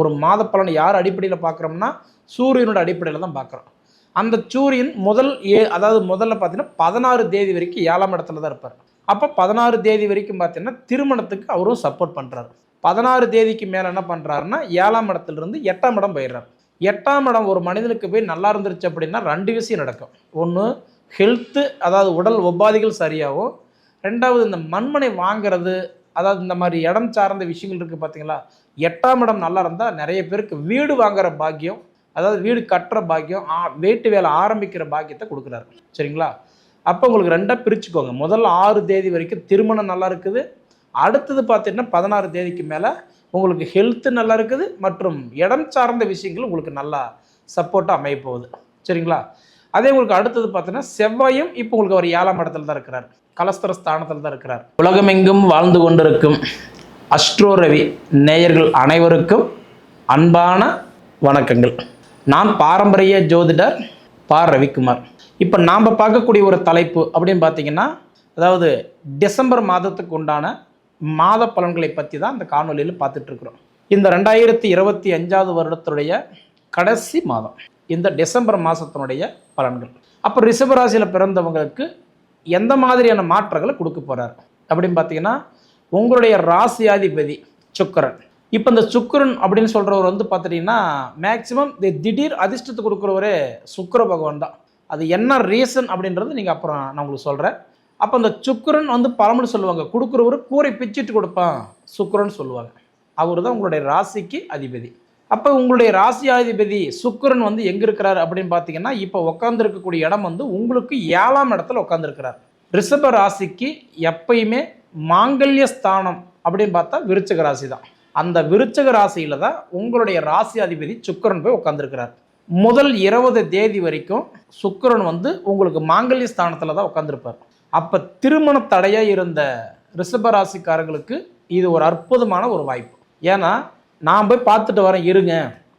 ஒரு மாத பலனை யார் அடிப்படையில் பார்க்குறோம்னா சூரியனோட அடிப்படையில் தான் பார்க்குறோம். அந்த சூரியன் முதல் ஏ அதாவது முதல்ல பார்த்தீங்கன்னா பதினாறு தேதி வரைக்கும் ஏழாம் இடத்துல தான் இருப்பார். அப்போ பதினாறு தேதி வரைக்கும் பார்த்தீங்கன்னா திருமணத்துக்கு அவரும் சப்போர்ட் பண்ணுறாரு பதினாறு தேதிக்கு மேலே என்ன பண்ணுறாருன்னா ஏழாம் இடத்துலேருந்து எட்டாம் இடம் போயிடுறாரு. எட்டாம் இடம் ஒரு மனிதனுக்கு போய் நல்லா இருந்துருச்சு அப்படின்னா ரெண்டு விஷயம் நடக்கும். ஒன்று ஹெல்த்து அதாவது உடல் உபாதைகள் சரியாகும். ரெண்டாவது இந்த மண்மனை வாங்குறது அதாவது இந்த மாதிரி இடம் சார்ந்த விஷயங்கள் இருக்குது பார்த்தீங்களா எட்டாம் இடம் நல்லா இருந்தால் நிறைய பேருக்கு வீடு வாங்குற பாக்கியம் அதாவது வீடு கட்டுற பாக்கியம் ஆ- வீட்டு வேலை ஆரம்பிக்கிற பாக்கியத்தை கொடுக்குறாரு. சரிங்களா? அப்போ உங்களுக்கு ரெண்டாக பிரிச்சுக்கோங்க. முதல்ல ஆறு தேதி வரைக்கும் திருமணம் நல்லா இருக்குது. அடுத்தது பார்த்தீங்கன்னா பதினாறு தேதிக்கு மேலே உங்களுக்கு ஹெல்த்து நல்லா இருக்குது. மற்றும் இடம் சார்ந்த விஷயங்கள் உங்களுக்கு நல்லா சப்போர்ட்டாக அமைய போகுது. சரிங்களா? அதே உங்களுக்கு அடுத்தது பார்த்தீங்கன்னா செவ்வாயும் இப்போ உங்களுக்கு அவர் ஏழாம் இடத்துல தான் இருக்கிறார். கலஸ்தர ஸ்தானத்தில் தான் இருக்கிறார். உலகமெங்கும் வாழ்ந்து கொண்டிருக்கும் அஸ்ட்ரோ ரவி நேயர்கள் அனைவருக்கும் அன்பான வணக்கங்கள். நான் பாரம்பரிய ஜோதிடர் பா. ரவிக்குமார். இப்போ நாம் பார்க்கக்கூடிய ஒரு தலைப்பு அப்படின்னு பார்த்தீங்கன்னா அதாவது டிசம்பர் மாதத்துக்கு உண்டான மாத பலன்களை பற்றி தான் இந்த காணொலியில் பார்த்துட்ருக்குறோம் இந்த ரெண்டாயிரத்தி இருபத்தி அஞ்சாவது வருடத்துடைய கடைசி மாதம். இந்த டிசம்பர் மாதத்தினுடைய பலன்கள். அப்போ ரிஷபராசியில் பிறந்தவங்களுக்கு எந்த மாதிரியான மாற்றங்களை கொடுக்க போகிறார் அப்படின்னு பார்த்தீங்கன்னா உங்களுடைய ராசியாதிபதி சுக்கரன். இப்போ இந்த சுக்கரன் அப்படின்னு சொல்கிறவர் வந்து பார்த்துட்டிங்கன்னா மேக்சிமம் இந்த திடீர் அதிர்ஷ்டத்தை கொடுக்குறவரே சுக்கர பகவான் தான். அது என்ன ரீசன் அப்படின்றது நீங்கள் அப்புறம் நான் உங்களுக்கு சொல்கிறேன் அப்போ இந்த சுக்கரன் வந்து பழமொழி சொல்லுவாங்க கொடுக்குறவர் கூரை பிச்சிட்டு கொடுப்பான் சுக்கரன் சொல்லுவாங்க. அவர் தான் உங்களுடைய ராசிக்கு அதிபதி. அப்போ உங்களுடைய ராசி சுக்கரன் வந்து எங்கே இருக்கிறார் அப்படின்னு பார்த்தீங்கன்னா இப்போ உட்காந்துருக்கக்கூடிய இடம் வந்து உங்களுக்கு ஏழாம் இடத்துல உட்காந்துருக்கிறார் ரிஷப ராசிக்கு எப்பயுமே மாங்கல்ய ஸ்தானம் அப்படின்னு பார்த்தா விருச்சக ராசி தான் அந்த விருச்சக ராசியில் தான் உங்களுடைய ராசி அதிபதி சுக்கிரன் போய் உட்காந்துருக்கிறார் முதல் இருபது தேதி வரைக்கும் சுக்கரன் வந்து உங்களுக்கு மாங்கல்ய ஸ்தானத்தில் தான் உட்காந்துருப்பார் அப்போ திருமண தடையாக இருந்த ரிஷப ராசிக்காரங்களுக்கு இது ஒரு அற்புதமான ஒரு வாய்ப்பு. ஏன்னா நான் போய் பார்த்துட்டு வரேன் இருங்க.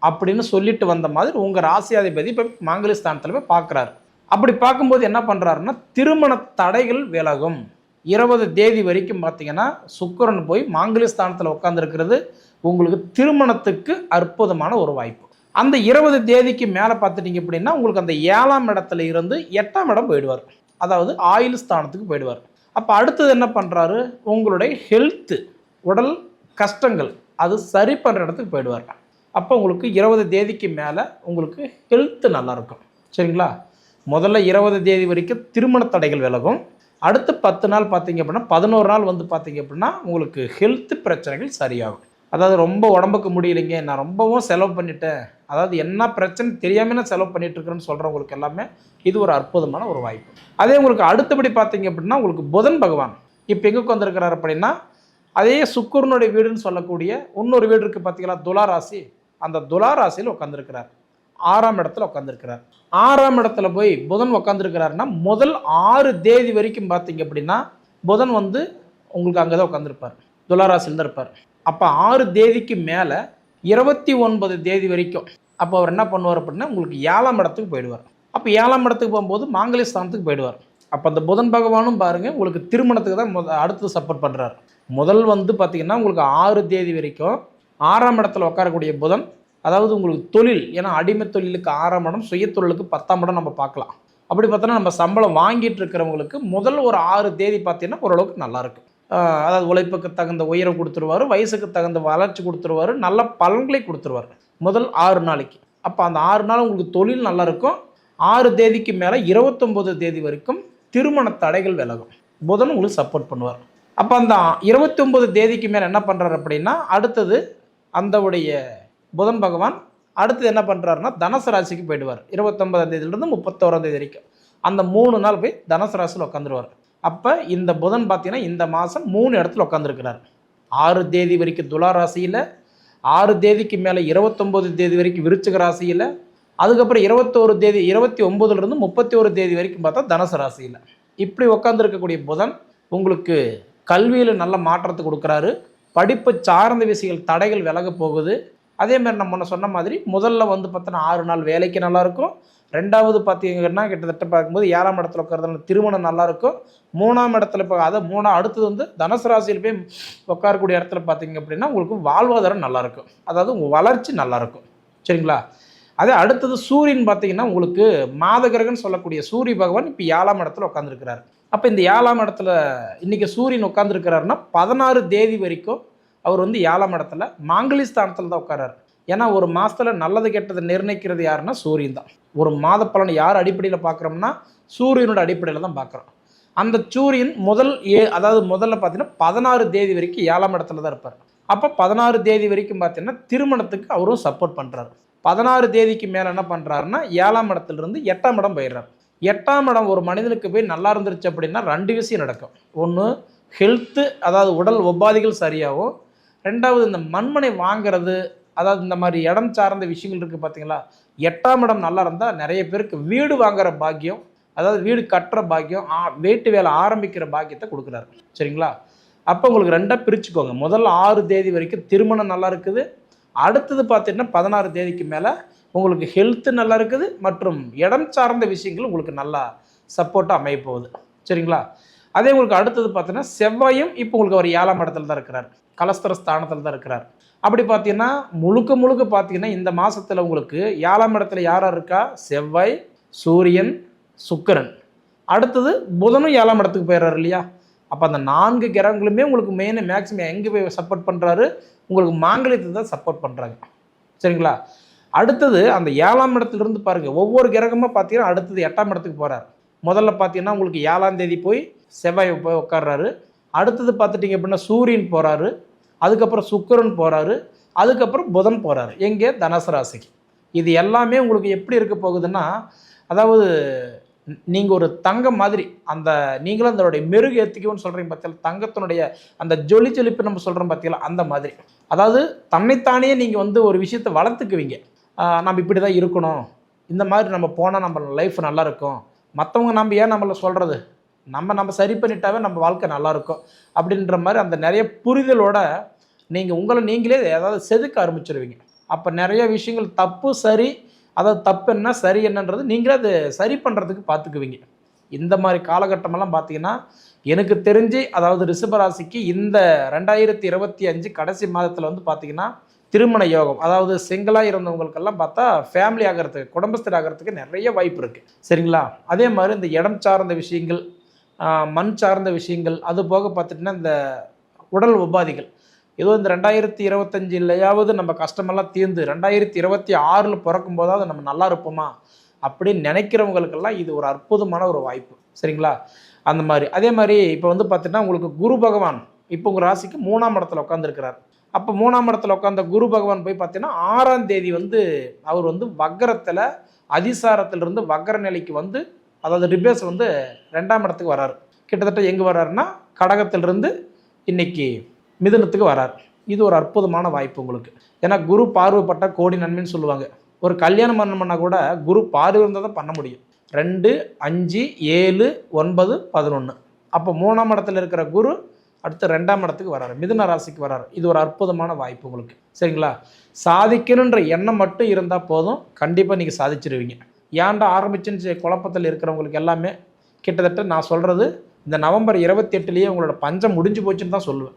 அப்படின்னு சொல்லிட்டு வந்த மாதிரி உங்கள் ராசியாதிபதி இப்போ மாங்கல்ய ஸ்தானத்தில் போய் பார்க்குறாரு. அப்படி பார்க்கும்போது என்ன பண்ணுறாருன்னா திருமண தடைகள் விலகும். இருபது தேதி வரைக்கும் பார்த்தீங்கன்னா சுக்கரன் போய் மாங்கலி ஸ்தானத்தில் உட்காந்துருக்கிறது உங்களுக்கு திருமணத்துக்கு அற்புதமான ஒரு வாய்ப்பு. அந்த இருபது தேதிக்கு மேலே பார்த்துட்டிங்க அப்படின்னா உங்களுக்கு அந்த ஏழாம் இடத்துல இருந்து எட்டாம் இடம் போயிடுவார். அதாவது ஆயுள் ஸ்தானத்துக்கு போயிடுவார். அப்போ அடுத்தது என்ன பண்ணுறாரு உங்களுடைய ஹெல்த்து உடல் கஷ்டங்கள் அது சரி பண்ணுற இடத்துக்கு போயிடுவார் அப்போ உங்களுக்கு இருபது தேதிக்கு மேலே உங்களுக்கு ஹெல்த்து நல்லாயிருக்கும் சரிங்களா? முதல்ல இருபது தேதி வரைக்கும் திருமண தடைகள் விலகும். அடுத்து பத்து நாள் பார்த்தீங்க அப்படின்னா பதினோரு நாள் வந்து பார்த்தீங்க அப்படின்னா உங்களுக்கு ஹெல்த்து பிரச்சனைகள் சரியாகும். அதாவது ரொம்ப உடம்புக்கு முடியலைங்க நான் ரொம்பவும் செலவு பண்ணிட்டேன். அதாவது என்ன பிரச்சனை தெரியாமல் நான் செலவு பண்ணிட்டு சொல்கிறவங்களுக்கு எல்லாமே இது ஒரு அற்புதமான ஒரு வாய்ப்பு. அதே உங்களுக்கு அடுத்தபடி பார்த்தீங்க அப்படின்னா உங்களுக்கு புதன் பகவான். இப்போ எங்கே வந்திருக்கிறார் அப்படின்னா அதே சுக்குரனுடைய வீடுன்னு சொல்லக்கூடிய இன்னொரு வீடு இருக்குது பார்த்தீங்களா துலா ராசி. அந்த துலா ராசியில் உட்காந்துருக்கிறார் ஆறாம் இடத்துல உட்காந்துருக்கிறார் ஆறாம் இடத்துல போய் புதன் உட்காந்துருக்கிறாருன்னா முதல் ஆறு தேதி வரைக்கும் பார்த்தீங்க அப்படின்னா புதன் வந்து உங்களுக்கு அங்கே தான் உட்காந்துருப்பார் துளாராசியில் தான் இருப்பார். அப்போ ஆறு தேதிக்கு மேலே இருபத்தி ஒன்பது தேதி வரைக்கும் அப்போ அவர் என்ன பண்ணுவார் அப்படின்னா உங்களுக்கு ஏழாம் இடத்துக்கு போயிடுவார். அப்போ ஏழாம் இடத்துக்கு போகும்போது மாங்கலி ஸ்தானத்துக்கு போயிடுவார். அப்போ அந்த புதன் பகவானும் பாருங்கள் உங்களுக்கு திருமணத்துக்கு தான் முத அடுத்து சப்போர்ட் பண்ணுறாரு முதல் வந்து பார்த்திங்கன்னா உங்களுக்கு ஆறு தேதி வரைக்கும் ஆறாம் இடத்துல உட்காரக்கூடிய புதன் அதாவது உங்களுக்கு தொழில் ஏன்னா அடிமை தொழிலுக்கு ஆறாம் இடம் சுய தொழிலுக்கு பத்தாம் இடம் நம்ம பார்க்கலாம். அப்படி பார்த்தோன்னா நம்ம சம்பளம் வாங்கிட்டு இருக்கிறவங்களுக்கு முதல் ஒரு ஆறு தேதி பார்த்தீங்கன்னா ஓரளவுக்கு நல்லாயிருக்கும் அதாவது உழைப்புக்கு தகுந்த உயரம் கொடுத்துருவாரு வயசுக்கு தகுந்த வளர்ச்சி கொடுத்துருவாரு நல்ல பலன்களை கொடுத்துருவாரு முதல் ஆறு நாளைக்கு. அப்போ அந்த ஆறு நாள் உங்களுக்கு தொழில் நல்லாயிருக்கும் ஆறு தேதிக்கு மேலே இருபத்தொம்போது தேதி வரைக்கும் திருமண தடைகள் விலகும். புதன் உங்களுக்கு சப்போர்ட் பண்ணுவார். அப்போ அந்த இருபத்தொம்போது தேதிக்கு மேலே என்ன பண்ணுறாரு அப்படின்னா அடுத்தது அந்தவுடைய புதன் பகவான் அடுத்தது என்ன பண்ணுறாருன்னா தனுசு ராசிக்கு போயிடுவார். இருபத்தொன்பதாம் தேதியிலிருந்து முப்பத்தோராம் தேதி வரைக்கும். அந்த மூணு நாள் போய் தனுசு ராசியில் உட்காந்துருவார் அப்போ இந்த புதன் பார்த்தீங்கன்னா இந்த மாதம் மூணு இடத்துல உட்காந்துருக்கிறார் ஆறு தேதி வரைக்கும் துலா ராசியில் ஆறு தேதிக்கு மேலே இருபத்தொம்போது தேதி வரைக்கும் விருச்சிக ராசியில் அதுக்கப்புறம் இருபத்தோரு தேதி இருபத்தி ஒம்பதுலேருந்து முப்பத்தி ஒரு தேதி வரைக்கும் பார்த்தா தனுசு ராசியில். இப்படி உட்காந்துருக்கக்கூடிய புதன் உங்களுக்கு கல்வியில் நல்ல மாற்றத்தை கொடுக்குறாரு. படிப்பு சார்ந்த விஷயங்கள் தடைகள் விலக போகுது. அதே மாதிரி நம்ம முன்ன சொன்ன மாதிரி முதல்ல வந்து பார்த்தோன்னா ஆறு நாள் வேலைக்கு நல்லாயிருக்கும். ரெண்டாவது பார்த்தீங்கன்னா கிட்டத்தட்ட பார்க்கும்போது ஏழாம் இடத்துல உட்காரதுனால திருமணம் நல்லாயிருக்கும். மூணாம் இடத்துல இப்போ அதை மூணா அடுத்தது வந்து தனுசு ராசியில் போய் உட்காரக்கூடிய இடத்துல பார்த்தீங்க அப்படின்னா உங்களுக்கு வாழ்வாதாரம் நல்லாயிருக்கும். அதாவது உங்கள் வளர்ச்சி நல்லாயிருக்கும். சரிங்களா? அதே அடுத்தது சூரியன் பார்த்தீங்கன்னா உங்களுக்கு மாதகிரகன் சொல்லக்கூடிய சூரிய பகவான் இப்போ ஏழாம் இடத்துல உட்காந்துருக்கிறார் அப்போ இந்த ஏழாம் இடத்துல இன்றைக்கி சூரியன் உட்காந்துருக்கிறாருன்னா பதினாறு தேதி வரைக்கும் அவர் வந்து ஏழாம் இடத்துல மாங்கலி ஸ்தானத்தில் தான் உட்காராரு ஏன்னா ஒரு மாதத்தில் நல்லது கெட்டதை நிர்ணயிக்கிறது யாருன்னா சூரியன் தான். ஒரு மாத பலனை யார் அடிப்படையில் பார்க்குறோம்னா சூரியனோட அடிப்படையில் தான் பார்க்குறோம். அந்த சூரியன் முதல் ஏ அதாவது முதல்ல பார்த்தீங்கன்னா பதினாறு தேதி வரைக்கும் ஏழாம் இடத்துல தான் இருப்பார். அப்போ பதினாறு தேதி வரைக்கும் பார்த்தீங்கன்னா திருமணத்துக்கு அவரும் சப்போர்ட் பண்ணுறாரு பதினாறு தேதிக்கு மேலே என்ன பண்ணுறாருன்னா ஏழாம் இடத்துலேருந்து எட்டாம் இடம் போயிடுறாரு. எட்டாம் இடம் ஒரு மனிதனுக்கு போய் நல்லா இருந்துருச்சு அப்படின்னா ரெண்டு விஷயம் நடக்கும். ஒன்று ஹெல்த்து அதாவது உடல் உபாதைகள் சரியாகும். ரெண்டாவது இந்த மண்மனை வாங்குறது அதாவது இந்த மாதிரி இடம் சார்ந்த விஷயங்கள் இருக்குது பார்த்தீங்களா எட்டாம் இடம் நல்லா இருந்தால் நிறைய பேருக்கு வீடு வாங்குற பாக்கியம் அதாவது வீடு கட்டுற பாக்கியம் ஆ வீட்டு வேலை ஆரம்பிக்கிற பாக்கியத்தை கொடுக்குறாரு. சரிங்களா? அப்போ உங்களுக்கு ரெண்டாக பிரிச்சுக்கோங்க. முதல்ல ஆறு தேதி வரைக்கும் திருமணம் நல்லா இருக்குது. அடுத்தது பார்த்தீங்கன்னா பதினாறு தேதிக்கு மேலே உங்களுக்கு ஹெல்த்து நல்லா இருக்குது மற்றும் இடம் சார்ந்த விஷயங்கள் உங்களுக்கு நல்லா சப்போர்ட்டாக அமைய போகுது. சரிங்களா? அதே உங்களுக்கு அடுத்தது பார்த்தீங்கன்னா செவ்வாயும் இப்போ உங்களுக்கு அவர் ஏழாம் இடத்துல தான் இருக்கிறார். கலஸ்தர ஸ்தானத்தில் தான் இருக்கிறார். அப்படி பார்த்தீங்கன்னா முழுக்க முழுக்க பார்த்தீங்கன்னா இந்த மாதத்தில் உங்களுக்கு ஏழாம் இடத்துல யாராக இருக்கா? செவ்வாய் சூரியன் சுக்கரன். அடுத்தது புதனும் ஏழாம் இடத்துக்கு போயிடுறாரு இல்லையா? அப்போ அந்த நான்கு கிரகங்களுமே உங்களுக்கு மெயின் மேக்ஸிமம் எங்கே போய் சப்போர்ட் பண்ணுறாரு உங்களுக்கு மாங்கலியத்தை தான் சப்போர்ட் பண்ணுறாங்க சரிங்களா? அடுத்தது அந்த ஏழாம் இடத்துலேருந்து பாருங்கள் ஒவ்வொரு கிரகமாக பார்த்தீங்கன்னா அடுத்தது எட்டாம் இடத்துக்கு போகிறார் முதல்ல பார்த்தீங்கன்னா உங்களுக்கு ஏழாம் தேதி போய் செவ்வாய் போய் உட்கார்றாரு. அடுத்தது பார்த்துட்டிங்க அப்படின்னா சூரியன் போகிறாரு அதுக்கப்புறம் சுக்கரன் போகிறாரு அதுக்கப்புறம் புதன் போகிறாரு எங்கே? தனுசு ராசிக்கு. இது எல்லாமே உங்களுக்கு எப்படி இருக்க போகுதுன்னா அதாவது நீங்கள் ஒரு தங்கம் மாதிரி அந்த நீங்களும் அதனுடைய மெருகு ஏற்றுக்கணும்னு சொல்கிறீங்க பார்த்தீங்களா தங்கத்தினுடைய அந்த ஜொலி ஜொலிப்பு நம்ம சொல்கிறோம் பார்த்தீங்களா அந்த மாதிரி. அதாவது தன்னைத்தானே நீங்கள் வந்து ஒரு விஷயத்தை வளர்த்துக்குவீங்க. நம்ம இப்படி தான் இருக்கணும். இந்த மாதிரி நம்ம போனால் நம்ம லைஃப் நல்லா இருக்கும். மற்றவங்க நம்ம ஏன் நம்மளை சொல்கிறது நம்ம நம்ம சரி பண்ணிட்டாவே நம்ம வாழ்க்கை நல்லாயிருக்கும் அப்படின்ற மாதிரி அந்த நிறைய புரிதலோட நீங்கள் உங்களை நீங்களே ஏதாவது செதுக்க ஆரம்பிச்சிருவீங்க. அப்போ நிறைய விஷயங்கள் தப்பு சரி அதாவது தப்பு என்ன சரி என்னன்றது நீங்களே அதை சரி பண்ணுறதுக்கு பார்த்துக்குவீங்க இந்த மாதிரி காலகட்டமெல்லாம் பார்த்தீங்கன்னா எனக்கு தெரிஞ்சு அதாவது ரிஷபராசிக்கு இந்த ரெண்டாயிரத்தி இருபத்தி அஞ்சு கடைசி மாதத்தில் வந்து பார்த்தீங்கன்னா திருமண யோகம் அதாவது சிங்கிளாக இருந்தவங்களுக்கெல்லாம் பார்த்தா ஃபேமிலி ஆகிறதுக்கு குடும்பஸ்தர் ஆகிறதுக்கு நிறைய வாய்ப்பு இருக்குது சரிங்களா? அதே மாதிரி இந்த இடம் சார்ந்த விஷயங்கள் மண் சார்ந்த விஷயங்கள் அது போக பார்த்துட்டிங்கன்னா இந்த உடல் உபாதிகள் ஏதோ இந்த ரெண்டாயிரத்தி இருபத்தஞ்சிலையாவது நம்ம கஷ்டமெல்லாம் தீர்ந்து ரெண்டாயிரத்தி இருபத்தி ஆறில் பிறக்கும் போதாவது நம்ம நல்லா இருப்போமா அப்படின்னு நினைக்கிறவங்களுக்கெல்லாம் இது ஒரு அற்புதமான ஒரு வாய்ப்பு. சரிங்களா? அந்த மாதிரி. அதே மாதிரி இப்போ வந்து பார்த்தீங்கன்னா உங்களுக்கு குரு பகவான் இப்போ உங்கள் ராசிக்கு மூணாம் இடத்துல உட்காந்துருக்கிறார் அப்போ மூணாம் இடத்துல உட்காந்த குரு பகவான் போய் பார்த்தீங்கன்னா ஆறாம் தேதி வந்து அவர் வந்து வக்கரத்தில் அதிசாரத்திலிருந்து வக்கர நிலைக்கு வந்து அதாவது ரிபேஸ் வந்து ரெண்டாம் இடத்துக்கு வராரு. கிட்டத்தட்ட எங்கே வர்றாருன்னா கடகத்திலிருந்து இன்னைக்கு மிதுனத்துக்கு வரார். இது ஒரு அற்புதமான வாய்ப்பு உங்களுக்கு. ஏன்னா குரு பார்வைப்பட்ட கோடி நன்மைன்னு சொல்லுவாங்க. ஒரு கல்யாணம் பண்ணணும்னா கூட குரு பார்வை இருந்தால் தான் பண்ண முடியும். ரெண்டு அஞ்சு ஏழு ஒன்பது பதினொன்று அப்போ மூணாம் இடத்துல இருக்கிற குரு அடுத்து ரெண்டாம் இடத்துக்கு வராரு. மிதுன ராசிக்கு வராரு. இது ஒரு அற்புதமான வாய்ப்பு உங்களுக்கு. சரிங்களா? சாதிக்கணுன்ற எண்ணம் மட்டும் இருந்தால் போதும். கண்டிப்பாக நீங்கள் சாதிச்சிருவீங்க. ஏன்டா ஆரம்பிச்சுன்னு குழப்பத்தில் இருக்கிறவங்களுக்கு எல்லாமே? கிட்டத்தட்ட நான் சொல்கிறது இந்த நவம்பர் இருபத்தி எட்டுலேயே உங்களோட பஞ்சம் முடிஞ்சு போச்சுன்னு தான் சொல்லுவேன்.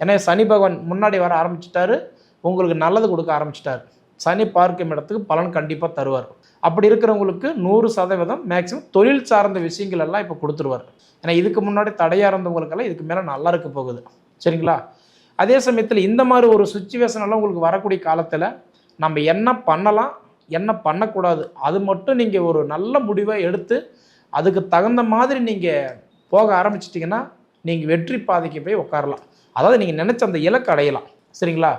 ஏன்னா சனி பகவான் முன்னாடி வர ஆரம்பிச்சிட்டாரு உங்களுக்கு நல்லது கொடுக்க ஆரம்பிச்சிட்டாரு. சனி பார்க்கும் இடத்துக்கு பலன் கண்டிப்பாக தருவார். அப்படி இருக்கிறவங்களுக்கு நூறு சதவீதம் மேக்ஸிமம் தொழில் சார்ந்த விஷயங்கள் எல்லாம் இப்போ கொடுத்துருவார். ஏன்னா இதுக்கு முன்னாடி தடையாக இருந்தவங்களுக்கெல்லாம் இதுக்கு மேலே நல்லா இருக்க போகுது. சரிங்களா? அதே சமயத்தில் இந்த மாதிரி ஒரு சுச்சுவேஷனெல்லாம் உங்களுக்கு வரக்கூடிய காலத்தில் நம்ம என்ன பண்ணலாம் என்ன பண்ணக்கூடாது அது மட்டும் நீங்கள் ஒரு நல்ல முடிவை எடுத்து அதுக்கு தகுந்த மாதிரி நீங்கள் போக ஆரம்பிச்சிட்டிங்கன்னா நீங்கள் வெற்றி பாதைக்கு போய் உட்காரலாம். அதாவது நீங்கள் நினச்ச அந்த இலக்கு அடையலாம். சரிங்களா?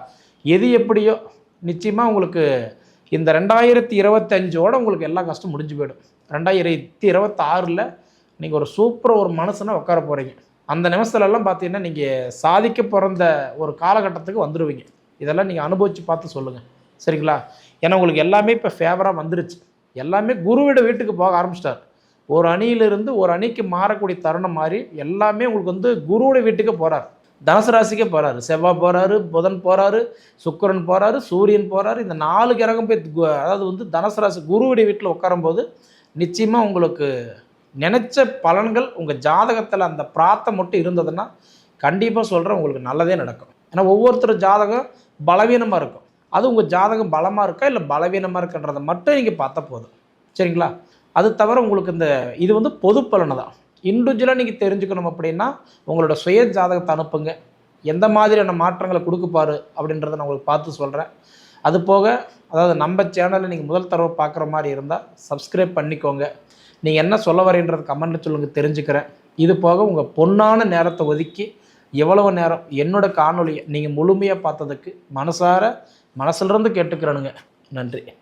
எது எப்படியோ நிச்சயமாக உங்களுக்கு இந்த ரெண்டாயிரத்தி இருபத்தஞ்சோட உங்களுக்கு எல்லா கஷ்டம் முடிஞ்சு போயிடும். ரெண்டாயிரத்தி இருபத்தாறில் நீங்கள் ஒரு சூப்பராக ஒரு மனசுனா உட்கார போகிறீங்க அந்த நிமிஷத்துலலாம் பார்த்தீங்கன்னா நீங்கள் சாதிக்க பிறந்த ஒரு காலகட்டத்துக்கு வந்துடுவீங்க இதெல்லாம் நீங்கள் அனுபவித்து பார்த்து சொல்லுங்கள் சரிங்களா? ஏன்னா உங்களுக்கு எல்லாமே இப்போ ஃபேவராக வந்துருச்சு. எல்லாமே குருவிட வீட்டுக்கு போக ஆரம்பிச்சிட்டார். ஒரு அணியிலிருந்து ஒரு அணிக்கு மாறக்கூடிய தருணம் மாதிரி எல்லாமே உங்களுக்கு வந்து குருவோட வீட்டுக்கு போகிறார் தனுசு ராசிக்கே போகிறாரு செவ்வாய் போகிறாரு புதன் போகிறாரு சுக்கிரன் போகிறாரு சூரியன் போகிறாரு இந்த நாலு கிரகம் போய் கு- அதாவது வந்து தனுசு ராசி குருவுடைய வீட்டில் உட்காரும்போது நிச்சயமாக உங்களுக்கு நினச்ச பலன்கள் உங்கள் ஜாதகத்தில் அந்த பிராத்தம் மட்டும் இருந்ததுன்னா கண்டிப்பாக சொல்கிறேன் உங்களுக்கு நல்லதே நடக்கும். ஏன்னா ஒவ்வொருத்தர் ஜாதகம் பலவீனமாக இருக்கும். அது உங்கள் ஜாதகம் பலமாக இருக்கா இல்லை பலவீனமாக இருக்குன்றதை மட்டும் நீங்கள் பார்த்தா போதும். சரிங்களா? அது தவிர உங்களுக்கு இந்த இது வந்து பொது பலனை தான். இண்டிவிஜுவலாக நீங்கள் தெரிஞ்சுக்கணும் அப்படின்னா உங்களோட சுய ஜாதகத்தை அனுப்புங்க. எந்த மாதிரியான மாற்றங்களை கொடுக்குப்பாரு அப்படின்றத நான் உங்களுக்கு பார்த்து சொல்கிறேன் அது போக அதாவது நம்ம சேனலில் நீங்கள் முதல் தடவை பார்க்குற மாதிரி இருந்தால் சப்ஸ்கிரைப் பண்ணிக்கோங்க. நீங்கள் என்ன சொல்ல வரீன்றது கமெண்ட்டில் சொல்லுங்கள் தெரிஞ்சுக்கிறேன். இது போக உங்கள் பொன்னான நேரத்தை ஒதுக்கி எவ்வளவு நேரம் என்னோட காணொலியை நீங்கள் முழுமையாக பார்த்ததுக்கு மனசார மனசுலேருந்து கேட்டுக்கிறேனுங்க. நன்றி.